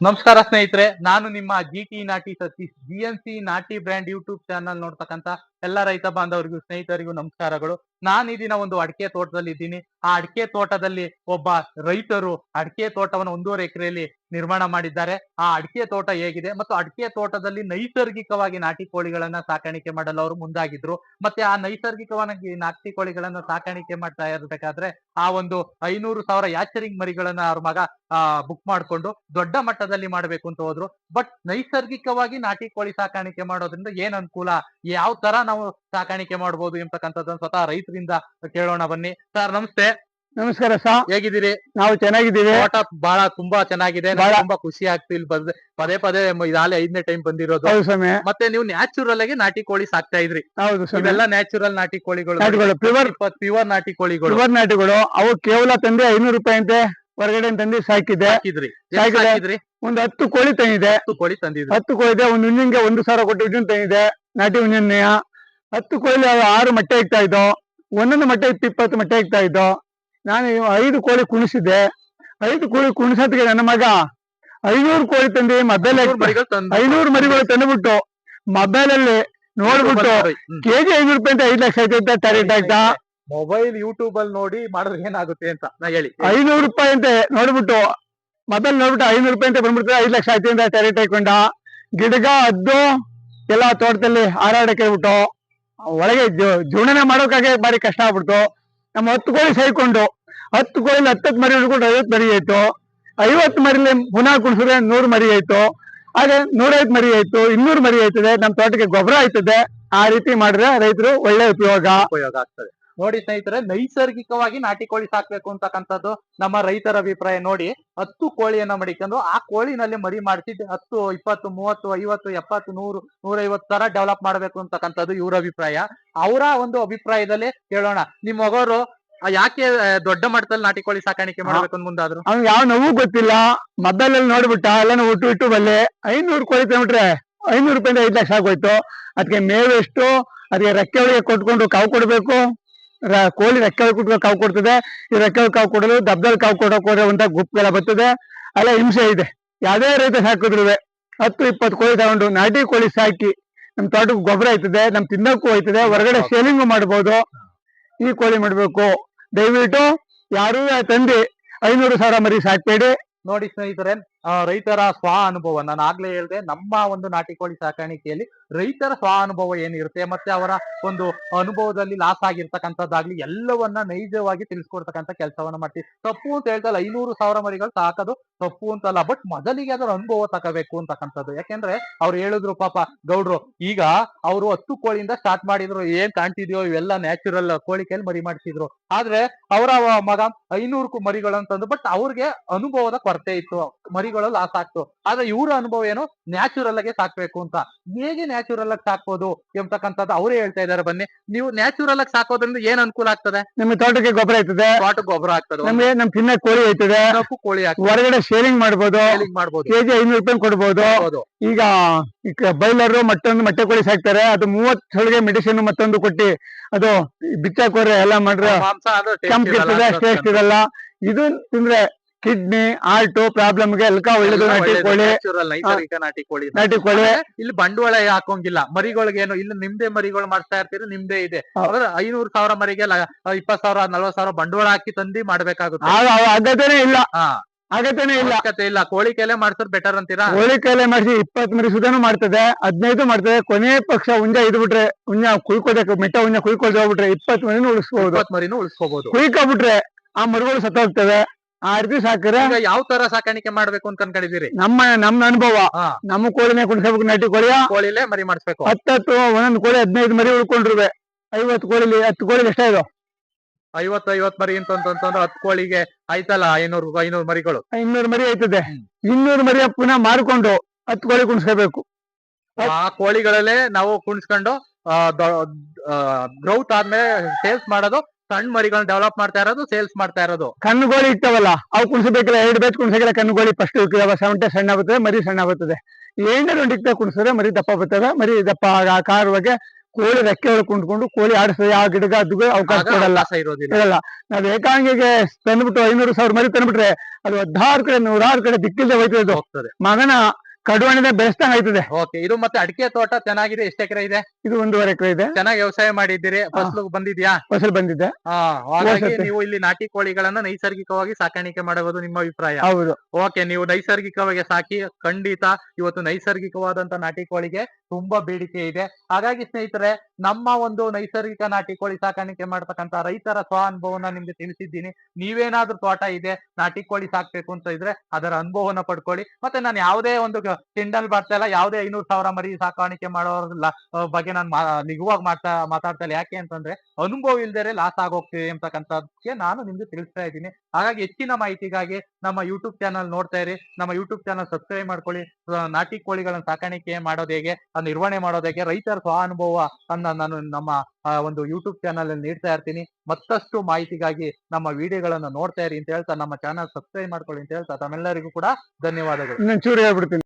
ನಮಸ್ಕಾರ ಸ್ನೇಹಿತರೆ, ನಾನು ನಿಮ್ಮ ಜಿ ಟಿ ನಾಟಿ ಸತೀಶ್ ಜಿ ಎನ್ ಸಿ ನಾಟಿ ಬ್ರ್ಯಾಂಡ್ ಯೂಟ್ಯೂಬ್ ಚಾನಲ್ ನೋಡ್ತಕ್ಕಂತ ಎಲ್ಲ ರೈತ ಬಾಂಧವರಿಗೂ, ಸ್ನೇಹಿತರಿಗೂ ನಮಸ್ಕಾರಗಳು. ನಾನು ಈ ದಿನ ಒಂದು ಅಡಿಕೆ ತೋಟದಲ್ಲಿ ಇದ್ದೀನಿ. ಆ ಅಡಿಕೆ ತೋಟದಲ್ಲಿ ಒಬ್ಬ ರೈತರು ಅಡಿಕೆ ತೋಟವನ್ನು ಒಂದೂವರೆ ಎಕರೆಯಲ್ಲಿ ನಿರ್ಮಾಣ ಮಾಡಿದ್ದಾರೆ. ಆ ಅಡಿಕೆ ತೋಟ ಹೇಗಿದೆ ಮತ್ತು ಅಡಿಕೆ ತೋಟದಲ್ಲಿ ನೈಸರ್ಗಿಕವಾಗಿ ನಾಟಿ ಕೋಳಿಗಳನ್ನ ಸಾಕಾಣಿಕೆ ಮಾಡಲು ಅವರು ಮುಂದಾಗಿದ್ರು. ಮತ್ತೆ ಆ ನೈಸರ್ಗಿಕವಾಗಿ ನಾಟಿ ಕೋಳಿಗಳನ್ನ ಸಾಕಾಣಿಕೆ ಮಾಡ್ತಾ ಇರಬೇಕಾದ್ರೆ ಆ ಒಂದು ಐನೂರು ಸಾವಿರ ಯಾಚರಿಂಗ್ ಮರಿಗಳನ್ನ ಅವ್ರ ಮಗ ಬುಕ್ ಮಾಡ್ಕೊಂಡು ದೊಡ್ಡ ಮಟ್ಟದಲ್ಲಿ ಮಾಡ್ಬೇಕು ಅಂತ ಹೋದ್ರು. ಬಟ್ ನೈಸರ್ಗಿಕವಾಗಿ ನಾಟಿ ಕೋಳಿ ಸಾಕಾಣಿಕೆ ಮಾಡೋದ್ರಿಂದ ಏನ್ ಅನುಕೂಲ? ಯಾವ ತರ ನಾವು ಸಾಕಾಣಿಕೆ ಮಾಡ್ಬೋದು ಎಂಬತಕ್ಕಂಥದ್ದನ್ನ ಸ್ವತಃ ರೈತರಿಂದ ಕೇಳೋಣ ಬನ್ನಿ. ಸರ್ ನಮಸ್ತೆ. ನಮಸ್ಕಾರ ಸರ್ ಹೇಗಿದ್ದೀರಿ? ನಾವು ಚೆನ್ನಾಗಿದ್ದೀವಿ. ತೋಟ ಬಹಳ ತುಂಬಾ ಚೆನ್ನಾಗಿದೆ. ನಂಗೆ ಬಹಳ- ತುಂಬಾ ಖುಷಿ ಆಗ್ತಿಲ್ ಇಲ್ಲಿ ಬಂದ್ ಪದೇ ಪದೇ ಮ- ಇದಾಲೆ ಐದನೇ ಟೈಮ್ ಬಂದಿರೋದು. ಹೌದು ಸ್ವಾಮಿ. ಮತ್ತೆ ನೀವು ನ್ಯಾಚುರಲ್ ಆಗಿ ನಾಟಿ ಕೋಳಿ ಸಾಕ್ತಾ ಇದ್ರಿ. ಹೌದು ಸ್ವಾಮಿ. ಇವೆಲ್ಲ ನ್ಯಾಚುರಲ್ ನಾಟಿ ಕೋಳಿಗಳು. ನಾಟಿಗಳು. ಪ್ಯೂರ್ ಪ್ಯೂರ್ ನಾಟಿ ಕೋಳಿಗಳು. ಪ್ಯೂರ್ ನಾಟಿಗಳು. ಅವು ಕೇವಲ ತಂದೆ ಐನೂರು ರೂಪಾಯಿ ಅಂತೆ ಹೊರಗಡೆ ತಂದಿ ಸಾಕಿದೆ ಹಾಕಿದ್ರಿ ಎಷ್ಟ್ ಸಾಕಿದೆ. ಹಾಕಿದ್ರಿ ಒಂದು ಹತ್ತು ಕೋಳಿ ತಂದಿದೆ ಹತ್ತು ಕೋಳಿ ತಂದಿದೆ ಹತ್ತು ಕೋಳಿ ಇದೆ ಒಂದು ಹುಣ್ಣಿನ್ಗೆ ಒಂದು ಸಾವಿರ ಕೊಟ್ಟು ಹುಣ್ಣಿನ ತಂದಿದೆ ನಾಟಿ ಹುಣ್ಣಿನೆಯ ಹತ್ತು ಕೋಳಿ ಆರು ಮೊಟ್ಟೆ ಇಕ್ತಾ ಇದ್ದೋ ಒಂದೊಂದು ಮೊಟ್ಟೆ ಇತ್ತು ಇಪ್ಪತ್ತು ಮೊಟ್ಟೆ ಇಕ್ತಾ ಇದ್ದೋ ನಾನು ಐದು ಕೋಳಿ ಕುಣಿಸಿದ್ದೆ. ಐದು ಕೋಳಿ ಕುಣಿಸೋದಕ್ಕೆ ನನ್ನ ಮಗ ಐನೂರು ಕೋಳಿ ತಂದು ಮೊಬೈಲ್ ಐನೂರು ಮರಿಗಳು ತಂದುಬಿಟ್ಟು ಮೊಬೈಲ್ ಅಲ್ಲಿ ನೋಡ್ಬಿಟ್ಟು. ಕೆಜಿ ಐನೂರು ರೂಪಾಯಿ ಅಂತ ಐದು ಲಕ್ಷ ಐತೆ ಅಂತ ಟಾರ್ಗೆಟ್ ಆಯ್ತಾ? ಮೊಬೈಲ್ ಯೂಟ್ಯೂಬ್ ಅಲ್ಲಿ ನೋಡಿ ಮಾಡಿದ್ರೆ ಏನಾಗುತ್ತೆ ಅಂತ ನಾ ಹೇಳಿ. ಐನೂರು ರೂಪಾಯಿ ಅಂತ ನೋಡ್ಬಿಟ್ಟು ಮೊಬೈಲ್ ನೋಡ್ಬಿಟ್ಟು ಐನೂರು ರೂಪಾಯಿ ಅಂತ ಬಂದ್ಬಿಡ್ತಾರೆ ಐದು ಲಕ್ಷ ಆಯ್ತು ಅಂತ ಟಾರ್ಗೆಟ್ ಹಾಕೊಂಡ ಗಿಡಗ ಹದ್ದು ಎಲ್ಲ ತೋಟದಲ್ಲಿ ಹಾರಾಡಕ್ಕೆ ಬಿಟ್ಟು ಒಳಗೆ ಜೀ- ಜೀವನನೇ ಮಾಡೋಕ್ಕಾಗೆ ಬಾರಿ ಕಷ್ಟ ಆಗ್ಬಿಡ್ತು. ನಮ್ಮ ಹತ್ತು ಕೋಳಿ ಸೈಕೊಂಡು, ಹತ್ತು ಕೋಳಿ ಹತ್ತತ್ತು ಮರಿ ಹಿಡ್ಕೊಂಡು ಐವತ್ತು ಮರಿ ಆಯ್ತು. ಐವತ್ತು ಮರಿಲಿ ಪುನಃ ಕುಣಿಸಿದ್ರೆ ನೂರು ಮರಿ ಆಯ್ತು. ಹಾಗೆ ನೂರೈವತ್ತು ಮರಿ ಆಯ್ತು, ಇನ್ನೂರು ಮರಿ ಆಯ್ತದೆ, ನಮ್ಮ ತೋಟಕ್ಕೆ ಗೊಬ್ಬರ ಆಯ್ತದೆ. ಆ ರೀತಿ ಮಾಡಿದ್ರೆ ರೈತರು ಒಳ್ಳೆ ಉಪಯೋಗ. ಉಪಯೋಗ ಆಗ್ತದೆ. ನೋಡಿ ಸ್ನೇಹಿತರೆ, ನೈಸರ್ಗಿಕವಾಗಿ ನಾಟಿ ಕೋಳಿ ಸಾಕ್ಬೇಕು ಅಂತಕ್ಕಂಥದ್ದು ನಮ್ಮ ರೈತರ ಅಭಿಪ್ರಾಯ ನೋಡಿ. ಹತ್ತು ಕೋಳಿಯನ್ನ ಮಡಿಕೊಂಡು ಆ ಕೋಳಿನಲ್ಲಿ ಮರಿ ಮಾಡಿಸಿ ಹತ್ತು, ಇಪ್ಪತ್ತು, ಮೂವತ್ತು, ಐವತ್ತು, ಎಪ್ಪತ್ತು, ನೂರು, ನೂರೈವತ್ತು ತರ ಡೆವಲಪ್ ಮಾಡ್ಬೇಕು ಅಂತಕ್ಕಂಥದ್ದು ಇವ್ರ ಅಭಿಪ್ರಾಯ. ಅವರ ಒಂದು ಅಭಿಪ್ರಾಯದಲ್ಲಿ ಕೇಳೋಣ ನಿಮ್ ಮಗವರು ಯಾಕೆ ದೊಡ್ಡ ಮಟ್ಟದಲ್ಲಿ ನಾಟಿ ಕೋಳಿ ಸಾಕಾಣಿಕೆ ಮಾಡ್ಬೇಕು ಅಂತ ಮುಂದಾದ್ರು? ಅವ್ನ್ ಯಾವ ನೋವು ಗೊತ್ತಿಲ್ಲ. ಮೊಬೈಲ್ ಅಲ್ಲಿ ನೋಡ್ಬಿಟ್ಟ, ಎಲ್ಲಾನು ಹುಟ್ಟು ಇಟ್ಟು ಬಲ್ಲೆ. ಐನೂರು ಕೋಳಿ ತಂದ್ಬಿಟ್ರೆ ಐನೂರು ರೂಪಾಯಿಂದ ಐದು ಲಕ್ಷ ಆಗೋಯ್ತು. ಅದಕ್ಕೆ ಮೇವೆಷ್ಟು ಅದಕ್ಕೆ ರೆಕ್ಕೆ ಒಳಗೆ ಕೊಟ್ಕೊಂಡು ಕಾವು ಕೊಡ್ಬೇಕು? ಕೋಳಿ ರೆಕ್ಕೆ ಕುಟ್ಕೊಂಡು ಕಾವು ಕೊಡ್ತದೆ. ಈ ರೆಕ್ಕೆ ಕಾವು ಕೊಡಲು ದಬ್ಬದಲ್ಲಿ ಕಾವು ಕೊಡೋಕೆ ಹೋದ್ರೆ ಅಂತ ಗುಂಪುಗಳ ಬರ್ತದೆ. ಅಲ್ಲ ಹಿಂಸೆ ಇದೆ. ಯಾವ್ದೇ ರೈತ ಸಾಕಿದ್ರು ಹತ್ತು ಇಪ್ಪತ್ತು ಕೋಳಿ ತಗೊಂಡು ನಾಟಿ ಕೋಳಿ ಸಾಕಿ ನಮ್ ತೋಟಕ್ಕೆ ಗೊಬ್ಬರ ಆಯ್ತದೆ ನಮ್ ತಿನ್ನಕ್ಕೂ ಆಯ್ತದೆ ಹೊರಗಡೆ ಸೇಲಿಂಗು ಮಾಡ್ಬೋದು. ಈ ಕೋಳಿ ಮಾಡ್ಬೇಕು. ದಯವಿಟ್ಟು ಯಾರು ತಂದಿ ಐನೂರು ಸಾವಿರ ಮರಿ ಸಾಕ್ಬೇಡಿ. ನೋಡಿ ಸ್ನೇಹಿತರೆ ರೈತರ ಸ್ವ ಅನುಭವ. ನಾನು ಆಗ್ಲೇ ಹೇಳ್ದೆ, ನಮ್ಮ ಒಂದು ನಾಟಿ ಕೋಳಿ ಸಾಕಾಣಿಕೆಯಲ್ಲಿ ರೈತರ ಸ್ವ ಅನುಭವ ಏನಿರುತ್ತೆ, ಮತ್ತೆ ಅವರ ಒಂದು ಅನುಭವದಲ್ಲಿ ಲಾಸ್ ಆಗಿರ್ತಕ್ಕಂಥದ್ದಾಗ್ಲಿ ಎಲ್ಲವನ್ನ ನೈಜವಾಗಿ ತಿಳಿಸ್ಕೊಡ್ತಕ್ಕಂಥ ಕೆಲಸವನ್ನ ಮಾಡ್ತೀವಿ. ತಪ್ಪು ಅಂತ ಹೇಳ್ತಲ್ಲ, ಐನೂರು ಸಾವಿರ ಮರಿಗಳು ಸಾಕೋದು ತಪ್ಪು ಅಂತಲ್ಲ ಬಟ್ ಮೊದಲಿಗೆ ಅದರ ಅನುಭವ ತಗೋಬೇಕು ಅಂತಕ್ಕಂಥದ್ದು. ಯಾಕೆಂದ್ರೆ ಅವ್ರು ಹೇಳಿದ್ರು, ಪಾಪ ಗೌಡ್ರು, ಈಗ ಅವರು ಹತ್ತು ಕೋಳಿಯಿಂದ ಸ್ಟಾರ್ಟ್ ಮಾಡಿದ್ರು, ಏನ್ ಕಾಣ್ತಿದ್ಯೋ ಇವೆಲ್ಲ ನ್ಯಾಚುರಲ್ ಕೋಳಿ ಕೈಲಿ ಮರಿ ಮಾಡಿಸಿದ್ರು. ಆದ್ರೆ ಅವರ ಮಗ ಐನೂರು ಮರಿಗಳು ಅಂತಂದು ಬಟ್ ಅವ್ರಿಗೆ ಅನುಭವದ ಕೊರತೆ ಇತ್ತು. ಮರಿಗಳು ಲಾಸ್ ಆಗ್ತು ಆದ್ರೆ ಇವ್ರ ಅನುಭವ ಏನು? ನ್ಯಾಚುರಲ್ ಆಗಿ ಸಾಕ್ಬೇಕು ಅಂತ. ಹೇಗೆ ನ್ಯಾಚುರಲ್ ಆಗಿ ಸಾಕ್ಬೋದು ಎಂಬತಕ್ಕಂಥದ್ದು ಅವರೇ ಹೇಳ್ತಾ ಇದಾರೆ ಬನ್ನಿ. ನೀವು ನ್ಯಾಚುರಲ್ ಆಗಿ ಸಾಕೋದ್ರಿಂದ ಏನ್ ಅನುಕೂಲ ಆಗ್ತದೆ? ನಿಮ್ಮ ತೋಟಕ್ಕೆ ಗೊಬ್ಬರ ಆಯ್ತದೆ ತೋಟ ಗೊಬ್ಬರ ಆಗ್ತದೆ. ನಮ್ಗೆ ನಮ್ ತಿನ್ನ ಕೋಳಿ ಆಯ್ತದೆ ದಿನಕ್ಕೂ ಕೋಳಿ ಹೊರಗಡೆ ಶೇರಿಂಗ್ ಮಾಡ್ಬೋದು. ಮಾಡ್ಬೋದು. ಕೆಜಿ ಐನೂರು ರೂಪಾಯಿ ಕೊಡ್ಬೋದು. ಈಗ ಬೈಲರು ಮತ್ತೊಂದು ಮೊಟ್ಟೆ ಕೋಳಿ ಸಾಕ್ತಾರೆ. ಅದು ಮೂವತ್ತೊಳಗೆ ಮೆಡಿಸಿನ್ ಮತ್ತೊಂದು ಕೊಟ್ಟಿ ಅದು ಬಿಚ್ಚಾಕೋರೆ ಎಲ್ಲ ಮಾಡ್ರೆ ಟೇಸ್ಟ್ ಇರಲ್ಲ. ಇದು ತಿಂದ್ರೆ ಕಿಡ್ನಿ ಹಾರ್ಟ್ ಪ್ರಾಬ್ಲಮ್ಗೆ ಎಲ್ಕ ಒಳ್ಳೇದು ನಾಟಿ ಕೋಳಿ. ನೈಸರ್ಗಿಕ ನಾಟಿ ಕೋಳಿ. ನಾಟಿ ಕೋಳಿ. ಆಮೇಲೆ ಇಲ್ಲಿ ಬಂಡವಾಳ ಹಾಕೋಂಗಿಲ್ಲ. ಮರಿಗಳಿಗೇನು ಇಲ್ಲಿ ನಿಮ್ದೇ ಮರಿಗಳು ಮಾಡ್ತಾ ಇರ್ತೀರಿ ನಿಮ್ದೇ ಇದೆ. ಐನೂರು ಸಾವಿರ ಮರಿಗೆ ಇಪ್ಪತ್ ಸಾವಿರ ನಲ್ವತ್ ಸಾವಿರ ಬಂಡವಾಳ ಹಾಕಿ ತಂದಿ ಮಾಡ್ಬೇಕಾಗುತ್ತೆ. ಅಗತ್ಯನೇ ಇಲ್ಲ. ಆಗತ್ತೇನೆ ಅಗತ್ಯನೇ ಇಲ್ಲ. ಇಲ್ಲ. ಕೋಳಿ ಕೆಲೆ ಮಾಡ್ಸೋದ್ ಬೆಟರ್ ಅಂತೀರಾ? ಕೋಳಿ ಕೈಲೆ ಮಾಡಿಸಿ ಇಪ್ಪತ್ ಮರಿ ಸುಧಾನು ಮಾಡ್ತದೆ ಹದಿನೈದು ಮಾಡ್ತದೆ ಕೊನೆ ಪಕ್ಷ ಉಂಜ ಇದ್ ಬಿಟ್ರೆ ಹುಂಜ ಕುಯ್ಕೋಬೇಕು ಮೆಟ್ಟ ಉಂಜ ಕುಯ್ಕೊಳ್ದೆ ಹೋಗ್ಬಿಟ್ರೆ ಇಪ್ಪತ್ ಮರಿನೂ ಉಳಿಸ್ಬೋದು. ಇಪ್ಪತ್ ಮರಿನೂ ಉಳಿಸ್ಕೋಬಹುದು ಕುಯ್ಕೊಬಿಟ್ರೆ ಆ ಮರಿಗಳು ಸತ್ತೋಗ್ತವೆ. ಆ ಸಾಕ್ರೆ. ಈಗ ಯಾವ ತರ ಸಾಕಾಣಿಕೆ ಮಾಡ್ಬೇಕು ಅಂತ ಅನ್ಕೊಂಡಿದ್ದೀರಿ ನಮ್ಮ ನಮ್ಮ ಅನುಭವ. ಹಾ. ನಮ್ಮ ಕೋಳಿನೇ ಕುಣಿಸಬೇಕು ನಟಿ ಕೋಳಿಯ. ಕೋಳಿಲೆ ಮರಿ ಮಾಡಿಸ್ಬೇಕು. ಹತ್ತತ್ತು ಒಂದೊಂದು ಕೋಳಿ ಹದಿನೈದು ಮರಿ ಉಳ್ಕೊಂಡಿರುವೆ. ಐವತ್ತು ಕೋಳಿಲಿ ಹತ್ತು ಕೋಳಿ ಎಷ್ಟೇ ಇದು? ಐವತ್ತು ಐವತ್ ಮರಿ ಅಂತಂತಂದ್ರೆ ಹತ್ತು ಕೋಳಿಗೆ ಆಯ್ತಲ್ಲ ಐನೂರು ಐನೂರು ಮರಿಗಳು? ಇನ್ನೂರು ಮರಿ ಆಯ್ತದೆ. ಇನ್ನೂರು ಮರಿ ಪುನಃ ಮಾರ್ಕೊಂಡು ಹತ್ತು ಕೋಳಿ ಕುಣಿಸ್ಕೋಬೇಕು. ಆ ಕೋಳಿಗಳಲ್ಲೇ ನಾವು ಕುಣಿಸ್ಕೊಂಡು ಗ್ರೌತ್ ಆದ್ಮೇಲೆ ಸೇಲ್ಸ್ ಮಾಡೋದು ಸಣ್ಣ ಮರಿಗಳನ್ನ ಡೆವಲಪ್ ಮಾಡ್ತಾ ಇರೋದು ಸೇಲ್ಸ್ ಮಾಡ್ತಾ ಇರೋದು. ಕಣ್ಣುಗೋಳಿ ಇಟ್ಟವಲ್ಲ ಇರ್ತವಲ್ಲ ಅವು ಕುಣಿಸಬೇಕಲ್ಲ ಎರಡು ಬೇಸ್ ಕುಣಿಸಕ್ಕಿಲ್ಲ ಕಣ್ಣುಗೋಳಿ ಫಸ್ಟ್ ಸೆವೆಂಟೆ ಸಣ್ಣ ಬರ್ತದೆ ಮರಿ ಸಣ್ಣ ಬರ್ತದೆ ಒಂದು ಇಕ್ತ ಕುಣಿಸಿದ್ರೆ ಮರಿ ದಪ್ಪ ಬರ್ತದೆ ಮರಿ ದಪ್ಪ ಕಾರುವಾಗೆ ಕೋಳಿ ರೆಕ್ಕೆ ಒಳಗೆ ಕುಂಡ್ಕೊಂಡು ಕೋಳಿ ಆಡಿಸಿದ್ರೆ ಯಾವ ಗಿಡಗ ಅದಕ್ಕೆ ಅವಕಾಶ ಕೊಡಲ್ಲ. ಇರೋದಿಲ್ಲ. ಇರಲ್ಲ. ನಾವ್ ಏಕಾಂಗಿಗೆ ತಂದ್ಬಿಟ್ಟು ಐನೂರು ಸಾವಿರ ಮರಿ ತಂದ್ಬಿಟ್ರೆ ಅದು ಹದಿನಾರು ಕಡೆ ನೂರಾರು ಕಡೆ ದಿಕ್ಕಿಲ್ಲದೆ ಹೋಯ್ತದೆ ಹೋಗ್ತದೆ. ಮಗನ ಕಡುವಣಿದೆ ಬೆಳೆಸ್ದಂಗ್ ಆಯ್ತದೆ. ಓಕೆ ಇದು ಮತ್ತೆ ಅಡಿಕೆ ತೋಟ ಚೆನ್ನಾಗಿದೆ ಎಷ್ಟು ಎಕರೆ ಇದೆ? ಇದು ಒಂದೂವರೆ ಎಕರೆ ಇದೆ. ಚೆನ್ನಾಗಿ ವ್ಯವಸಾಯ ಮಾಡಿದ್ದೀರಿ ಫಸಲು ಬಂದಿದ್ಯಾ? ಫಸಲು ಬಂದಿದೆ. ಹಾ ಹಾಗಾಗಿ ನೀವು ಇಲ್ಲಿ ನಾಟಿ ಕೋಳಿಗಳನ್ನ ನೈಸರ್ಗಿಕವಾಗಿ ಸಾಕಾಣಿಕೆ ಮಾಡುವುದು ನಿಮ್ಮ ಅಭಿಪ್ರಾಯ. ಹೌದು. ಓಕೆ ನೀವು ನೈಸರ್ಗಿಕವಾಗಿ ಸಾಕಿ ಖಂಡಿತ ಇವತ್ತು ನೈಸರ್ಗಿಕವಾದಂತ ನಾಟಿ ಕೋಳಿಗೆ ತುಂಬಾ ಬೇಡಿಕೆ ಇದೆ. ಹಾಗಾಗಿ ಸ್ನೇಹಿತರೆ, ನಮ್ಮ ಒಂದು ನೈಸರ್ಗಿಕ ನಾಟಿ ಕೋಳಿ ಸಾಕಾಣಿಕೆ ಮಾಡ್ತಕ್ಕಂತ ರೈತರ ಸ್ವ ಅನುಭವನ ನಿಮ್ಗೆ ತಿಳಿಸಿದ್ದೀನಿ. ನೀವೇನಾದ್ರೂ ತೋಟ ಇದೆ, ನಾಟಿ ಕೋಳಿ ಸಾಕ್ಬೇಕು ಅಂತ ಇದ್ರೆ ಅದರ ಅನುಭವನ ಪಡ್ಕೊಳ್ಳಿ. ಮತ್ತೆ ನಾನು ಯಾವುದೇ ಒಂದು ಕಿಂಡಲ್ ಬರ್ತಾ ಇಲ್ಲ ಯಾವುದೇ ಐನೂರು ಸಾವಿರ ಮರಿ ಸಾಕಾಣಿಕೆ ಮಾಡೋರ ಬಗ್ಗೆ ನಾನು ನಿಗುವಾಗಿ ಮಾತಾ ಮಾತಾಡ್ತಾ ಇಲ್ಲ ಯಾಕೆ ಅಂತಂದ್ರೆ, ಅನುಭವ ಇಲ್ದೇ ಲಾಸ್ ಆಗೋಗ್ತೀವಿ ಅಂತಕ್ಕಂಥದ್ದಕ್ಕೆ ನಾನು ನಿಮ್ಗೆ ತಿಳಿಸ್ತಾ ಇದ್ದೀನಿ. ಹಾಗಾಗಿ ಹೆಚ್ಚಿನ ಮಾಹಿತಿಗಾಗಿ ನಮ್ಮ ಯೂಟ್ಯೂಬ್ ಚಾನಲ್ ನೋಡ್ತಾ ಇರಿ. ನಮ್ಮ ಯೂಟ್ಯೂಬ್ ಚಾನಲ್ ಸಬ್ಸ್ಕ್ರೈಬ್ ಮಾಡ್ಕೊಳ್ಳಿ. ನಾಟಿ ಕೋಳಿಗಳನ್ನ ಸಾಕಾಣಿಕೆ ಮಾಡೋದು ಹೇಗೆ ನಿರ್ವಹಣೆ ಮಾಡೋದಕ್ಕೆ ರೈತರ ಸ್ವ ಅನುಭವ ಅನ್ನ ನಾನು ನಮ್ಮ ಒಂದು ಯೂಟ್ಯೂಬ್ ಚಾನಲ್ ಅಲ್ಲಿ ನೀಡ್ತಾ ಇರ್ತೀನಿ. ಮತ್ತಷ್ಟು ಮಾಹಿತಿಗಾಗಿ ನಮ್ಮ ವಿಡಿಯೋಗಳನ್ನ ನೋಡ್ತಾ ಇರಿ ಅಂತ ಹೇಳ್ತಾ, ನಮ್ಮ ಚಾನಲ್ ಸಬ್ಸ್ಕ್ರೈಬ್ ಮಾಡ್ಕೊಳ್ಳಿ ಅಂತ ಹೇಳ್ತಾ, ತಮ್ಮೆಲ್ಲರಿಗೂ ಕೂಡ ಧನ್ಯವಾದಗಳು. ಹೇಳ್ಬಿಡ್ತೀನಿ.